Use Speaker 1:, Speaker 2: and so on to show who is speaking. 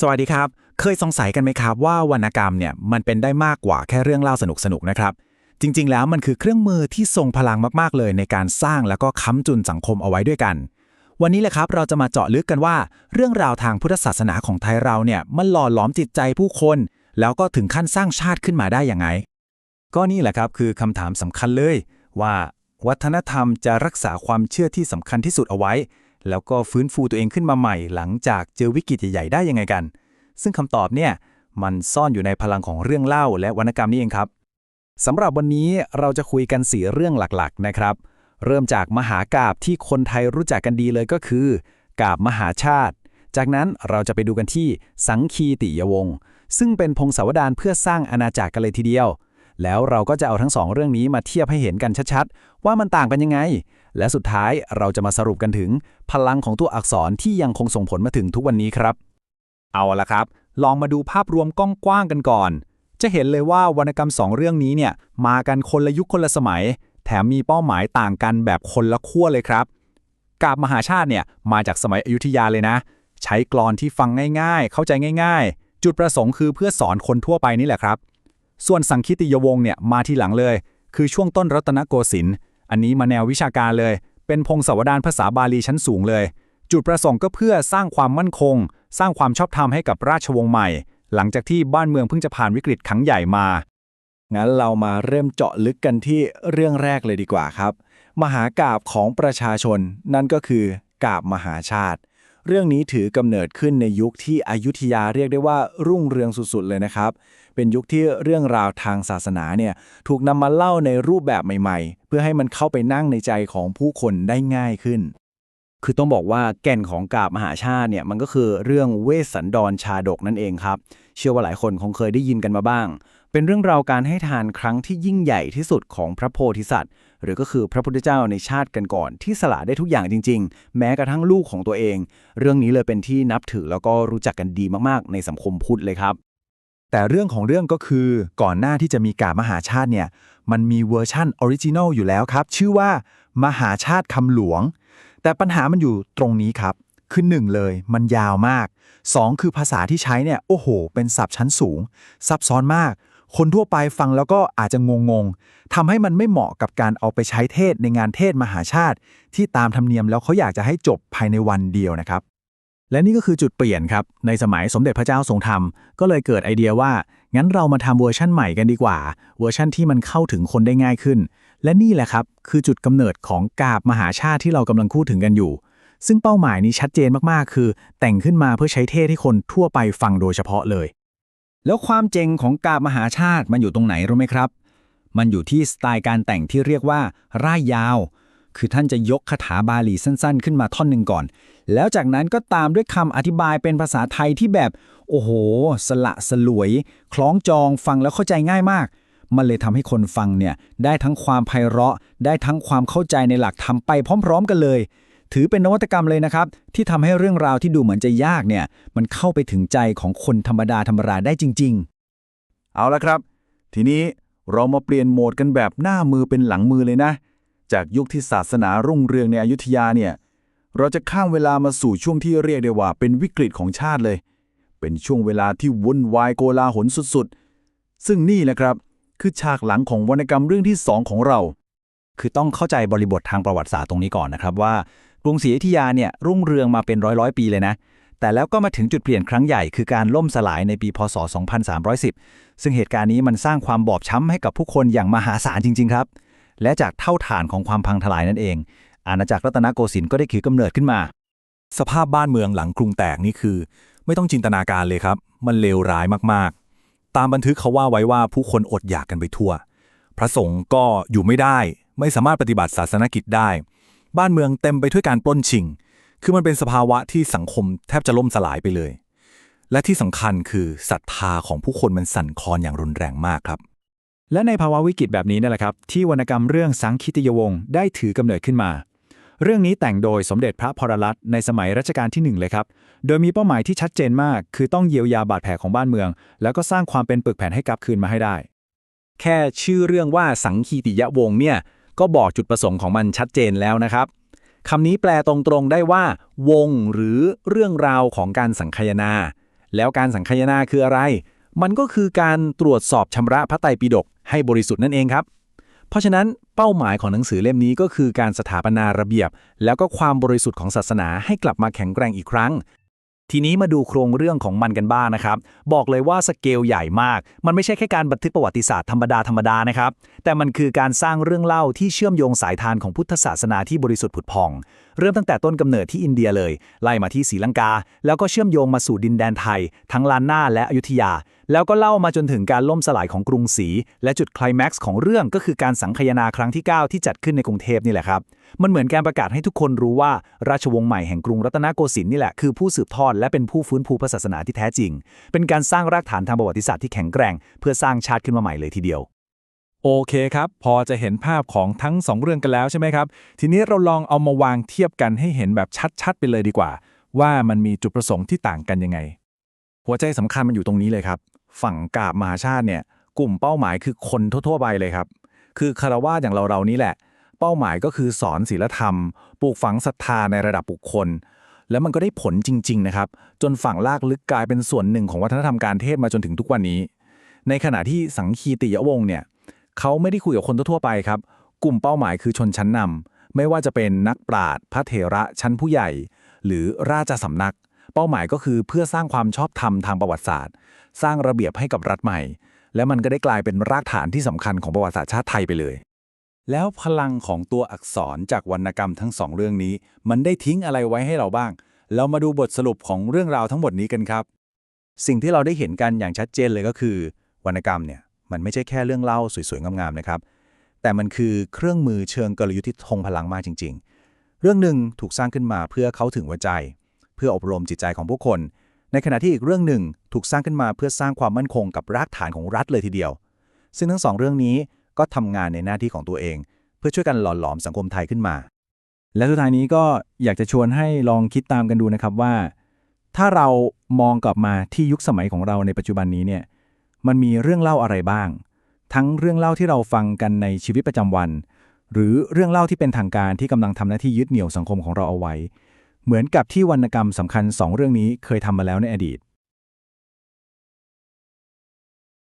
Speaker 1: สวัสดีครับ เคยสงสัยกันไหมครับว่าวรรณกรรมเนี่ยมันเป็นได้มากกว่าแค่เรื่องเล่าสนุกๆนะครับ จริง ๆ แล้วมันคือเครื่องมือที่ทรงพลังมากๆเลย ในการสร้างแล้วก็ค้ำจุนสังคมเอาไว้ด้วยกัน วันนี้แหละครับเราจะมาเจาะลึกกันว่า เรื่องราวทางพุทธศาสนาของไทยเราเนี่ยมันหล่อหลอมจิตใจผู้คน แล้วก็ถึงขั้นสร้างชาติขึ้นมาได้ยังไง
Speaker 2: ก็นี่แหละครับคือคำถามสำคัญเลย ว่า วัฒนธรรมจะรักษาความเชื่อที่สำคัญที่สุดเอาไว้ แล้วก็ฟื้นฟูตัวเองขึ้นมาใหม่ หลังจากเจอวิกฤตใหญ่ๆได้ยังไงกัน ซึ่งคำตอบเนี่ยมันซ่อนอยู่ในพลังของเรื่องเล่าและวรรณกรรมนี่เองครับสำหรับวันนี้เราจะคุยกันสีเรื่องหลักๆนะครับ เริ่มจากมหากาบที่คนไทยรู้จักกันดีเลยก็คือ กาบมหาชาติ จากนั้นเราจะไปดูกันที่สังคีติยวงศ์ซึ่งเป็นพงศาวดารเพื่อสร้างอาณาจักรกันเลยทีเดียว แล้วเราก็จะเอาทั้งสองเรื่องนี้มาเทียบให้เห็นกันชัดๆ ว่ามันต่างกันยังไง และสุดท้ายเราจะมาสรุปกันถึง พลังของตัวอักษรที่ยังคงส่งผลมาถึงทุกวันนี้ครับ
Speaker 1: เอาละครับ ลองมาดูภาพรวมกว้างๆกันก่อน จะเห็นเลยว่าวรรณกรรมสองเรื่องนี้เนี่ยมากันคนละยุคคนละสมัย แถมมีเป้าหมายต่างกันแบบคนละขั้วเลยครับ กาบมหาชาติเนี่ยมาจากสมัยอยุธยาเลยนะ ใช้กลอนที่ฟังง่าย ๆ เข้าใจง่าย ๆ จุดประสงค์คือเพื่อสอนคนทั่วไปนี่แหละครับ ส่วนสังคิติยวงศ์เนี่ยมาทีหลังเลย คือช่วงต้นรัตนโกสินทร์ อันนี้มาแนววิชาการเลย เป็นพงศาวดารภาษาบาลีชั้นสูงเลย จุดประสงค์ก็เพื่อสร้างความมั่นคง สร้างความชอบธรรมให้กับราชวงศ์ใหม่ หลังจากที่บ้านเมืองเพิ่งจะผ่านวิกฤตครั้งใหญ่มา
Speaker 2: งั้นเรามาเริ่มเจาะลึกกันที่เรื่องแรกเลยดีกว่าครับ มหากาบของประชาชน นั่นก็คือกาบมหาชาติ เรื่องนี้ถือกำเนิดขึ้นในยุคที่อยุธยาเรียกได้ว่ารุ่งเรืองสุดๆเลยนะครับ เป็นยุคที่เรื่องราวทางศาสนาเนี่ยถูกนำมาเล่าในรูปแบบใหม่ๆ เพื่อให้มันเข้าไปนั่งในใจของผู้คนได้ง่ายขึ้น คือต้องบอกว่าแก่นของกาบมหาชาติเนี่ยมันก็คือเรื่องเวสสันดรชาดกนั่นเองครับ เชื่อว่าหลายคนคงเคยได้ยินกันมาบ้าง เป็นเรื่องราวการให้ทานครั้งที่ยิ่งใหญ่ที่สุดของพระโพธิสัตว์ หรือก็คือพระพุทธเจ้าในชาติกันก่อนที่สละได้ทุกอย่างจริง ๆ แม้กระทั่งลูกของตัวเอง เรื่องนี้เลยเป็นที่นับถือแล้วก็รู้จักกันดีมากๆ ในสังคมพุทธเลยครับ
Speaker 1: แต่เรื่องของเรื่องก็คือก่อนหน้าที่จะมีกามหาชาติเนี่ยมันมีเวอร์ชั่นออริจินอลอยู่แล้วครับ ชื่อว่า มหาชาติคำหลวง แต่ปัญหามันอยู่ตรงนี้ครับคือหนึ่งเลยมันยาวมากสองคือภาษาที่ใช้เนี่ย โอ้โห เป็นศัพท์ชั้นสูง ซับซ้อนมาก คนทั่วไปฟังแล้วก็อาจจะงงๆทำให้มันไม่เหมาะกับการเอาไปใช้เทศในงานเทศมหาชาติ ที่ตามธรรมเนียมแล้วเขาอยากจะให้จบภายในวันเดียวนะครับ และนี่ก็คือจุดเปลี่ยนครับ ในสมัยสมเด็จพระเจ้าทรงธรรม ก็เลยเกิดไอเดียว่า งั้นเรามาทำเวอร์ชั่นใหม่กันดีกว่า เวอร์ชั่นที่มันเข้าถึงคนได้ง่ายขึ้น และนี่แหละครับคือจุดกำเนิดของกาบมหาชาติที่เรากำลังพูดถึงกันอยู่ซึ่งเป้าหมายนี้ชัดเจนมาก ๆ คือ แต่งขึ้นมาเพื่อใช้เทศให้คนทั่วไปฟังโดยเฉพาะเลย
Speaker 2: แล้วความเจ๋งของกาบมหาชาติมันอยู่ตรงไหนรู้ไหมครับ มันอยู่ที่สไตล์การแต่งที่เรียกว่า ร่ายยาว คือท่านจะยกคาถาบาลีสั้น ๆ ขึ้นมาท่อนหนึ่งก่อน แล้วจากนั้นก็ตามด้วยคำอธิบายเป็นภาษาไทยที่แบบ โอ้โห สละสลวย คล้องจองฟังแล้วเข้าใจง่ายมาก มันเลยทำให้คนฟังเนี่ยได้ทั้งความไพเราะ ได้ทั้งความเข้าใจในหลักธรรมไปพร้อม ๆ กันเลย ถือเป็นนวัตกรรมเลยนะครับ ที่ทำให้เรื่องราวที่ดูเหมือนจะยากเนี่ย มันเข้าไปถึงใจของคนธรรมดาธรรมดาได้จริง ๆ
Speaker 3: เอาละครับ ทีนี้เรามาเปลี่ยนโหมดกันแบบหน้ามือเป็นหลังมือเลยนะ จากยุคที่ศาสนารุ่งเรืองในอยุธยาเนี่ย เราจะข้ามเวลามาสู่ช่วงที่เรียกได้ว่าเป็นวิกฤตของชาติเลย เป็นช่วงเวลาที่วุ่นวายโกลาหลสุดๆ ซึ่งนี่แหละครับ คือฉากหลังของวรรณกรรมเรื่องที่สองของเรา
Speaker 2: คือต้องเข้าใจบริบททางประวัติศาสตร์ตรงนี้ก่อนนะครับว่า กรุงศรีอยุธยาเนี่ยรุ่งเรืองมาเป็นร้อยร้อยปีเลยนะ แต่แล้วก็มาถึงจุดเปลี่ยนครั้งใหญ่คือการล่มสลายในปีพศ 2310 ซึ่งเหตุการณ์นี้มันสร้างความบอบช้ำให้กับผู้คนอย่างมหาศาลจริง ๆ ครับ และจากเท่าฐานของความพังทลายนั่นเอง อาณาจักรรัตนโกสินทร์ก็ได้ถือกำเนิดขึ้นมา
Speaker 1: สภาพบ้านเมืองหลังกรุงแตกนี่คือ ไม่ต้องจินตนาการเลยครับ มันเลวร้ายมากๆ ตามบันทึกเขาว่าไว้ว่าผู้คนอดอยากกันไปทั่ว พระสงฆ์ก็อยู่ไม่ได้ ไม่สามารถปฏิบัติศาสนกิจได้ บ้านเมืองเต็มไปด้วยการปล้นชิง คือมันเป็นสภาวะที่สังคมแทบจะล่มสลายไปเลย และที่สำคัญคือศรัทธาของผู้คนมันสั่นคลอนอย่างรุนแรงมากครับ
Speaker 4: และในภาวะวิกฤตแบบนี้นั่นแหละครับ ที่วรรณกรรมเรื่องสังคิติยวงศ์ได้ถือกำเนิดขึ้นมา เรื่องนี้แต่งโดยสมเด็จพระพรรัตน์ในสมัยรัชกาลที่หนึ่งเลยครับ โดยมีเป้าหมายที่ชัดเจนมาก คือต้องเยียวยาบาดแผลของบ้านเมือง แล้วก็สร้างความเป็นปึกแผ่นให้กลับคืนมาให้ได้
Speaker 2: แค่ชื่อเรื่องว่าสังคีติยวงศ์เนี่ย ก็บอกจุดประสงค์ของมันชัดเจนแล้วนะครับคำนี้แปลตรงๆได้ว่า วงหรือเรื่องราวของการสังคยนา แล้วการสังคยนาคืออะไร มันก็คือการตรวจสอบชำระพระไตรปิฎกให้บริสุทธิ์นั่นเองครับ เพราะฉะนั้นเป้าหมายของหนังสือเล่มนี้ก็คือการสถาปนาระเบียบ แล้วก็ความบริสุทธิ์ของศาสนาให้กลับมาแข็งแกร่งอีกครั้ง
Speaker 4: ทีนี้มาดูโครงเรื่องของมันกันบ้างนะครับ บอกเลยว่าสเกลใหญ่มาก มันไม่ใช่แค่การบันทึกประวัติศาสตร์ธรรมดาธรรมดานะครับ แต่มันคือการสร้างเรื่องเล่าที่เชื่อมโยงสายทานของพุทธศาสนาที่บริสุทธิ์ผุดพอง เริ่มตั้งแต่ต้นกำเนิดที่อินเดียเลย ไล่มาที่ศรีลังกา แล้วก็เชื่อมโยงมาสู่ดินแดนไทย ทั้งล้านนาและอยุธยาแล้วก็เล่ามาจนถึงการล่มสลายของกรุงศรีและจุดไคลแม็กซ์ของเรื่องก็คือการสังคยนาครั้งที่ 9 ที่จัดขึ้นในกรุงเทพนี่แหละครับ มันเหมือนการประกาศให้ทุกคนรู้ว่าราชวงศ์ใหม่แห่งกรุงรัตนโกสินทร์นี่แหละคือผู้สืบทอดและเป็นผู้ฟื้นฟูพระศาสนาที่แท้จริง เป็นการสร้างรากฐานทางประวัติศาสตร์ที่แข็งแกร่ง เพื่อสร้างชาติขึ้นมาใหม่เลยทีเดียว
Speaker 5: โอเคครับ พอจะเห็นภาพของทั้ง 2 เรื่องกันแล้วใช่ไหมครับ ทีนี้เราลองเอามาวางเทียบกันให้เห็นแบบชัดๆ ไปเลยดีกว่า ว่ามันมีจุดประสงค์ที่ต่างกันยังไง
Speaker 2: หัวใจสำคัญมันอยู่ตรงนี้เลยครับ ฝั่งกาบมหาชาติเนี่ยกลุ่มเป้าหมายคือคนทั่วๆไปเลยครับ คือคารวะอย่างเราเรานี่แหละ เป้าหมายก็คือสอนศีลธรรม ปลูกฝังศรัทธาในระดับบุคคล แล้วมันก็ได้ผลจริง ๆ นะครับ จนฝั่งลากลึกกลายเป็นส่วนหนึ่งของวัฒนธรรมการเทศมาจนถึงทุกวันนี้ ในขณะที่สังคีติยวงศ์เนี่ยเขาไม่ได้คุยกับคนทั่วไปครับ กลุ่มเป้าหมายคือชนชั้นนำไม่ว่าจะเป็นนักปราชญ์พระเถระชั้นผู้ใหญ่ หรือราชสำนัก เป้าหมายก็คือเพื่อสร้างความชอบธรรมทางประวัติศาสตร์ สร้างระเบียบให้กับรัฐใหม่ และมันก็ได้กลายเป็นรากฐานที่สำคัญของประวัติศาสตร์ชาติไทยไปเลย
Speaker 5: แล้วพลังของตัวอักษรจากวรรณกรรมทั้งสองเรื่องนี้ มันได้ทิ้งอะไรไว้ให้เราบ้าง เรามาดูบทสรุปของเรื่องราวทั้งหมดนี้กันครับ
Speaker 2: สิ่งที่เราได้เห็นกันอย่างชัดเจนเลยก็คือ วรรณกรรมเนี่ยมันไม่ใช่แค่เรื่องเล่าสวยๆงามๆนะครับ แต่มันคือเครื่องมือเชิงกลยุทธ์ที่ทรงพลังมากจริง ๆ เรื่องหนึ่งถูกสร้างขึ้นมาเพื่อเข้าถึงหัวใจ เพื่ออบรมจิตใจของผู้คน ในขณะที่อีกเรื่องหนึ่งถูกสร้างขึ้นมาเพื่อสร้างความมั่นคงกับรากฐานของรัฐเลยทีเดียว ซึ่งทั้งสองเรื่องนี้ก็ทำงานในหน้าที่ของตัวเอง เพื่อช่วยกันหล่อหลอมสังคมไทยขึ้นมา
Speaker 5: และสุดท้ายนี้ก็อยากจะชวนให้ลองคิดตามกันดูนะครับว่า ถ้าเรามองกลับมาที่ยุคสมัยของเราในปัจจุบันนี้เนี่ยมันมีเรื่องเล่าอะไรบ้าง ทั้งเรื่องเล่าที่เราฟังกันในชีวิตประจำวัน หรือเรื่องเล่าที่เป็นทางการที่กำลังทำหน้าที่ยึดเหนี่ยวสังคมของเราเอาไว้ เหมือนกับที่วรรณกรรมสำคัญสองเรื่องนี้เคยทำมาแล้วในอดีต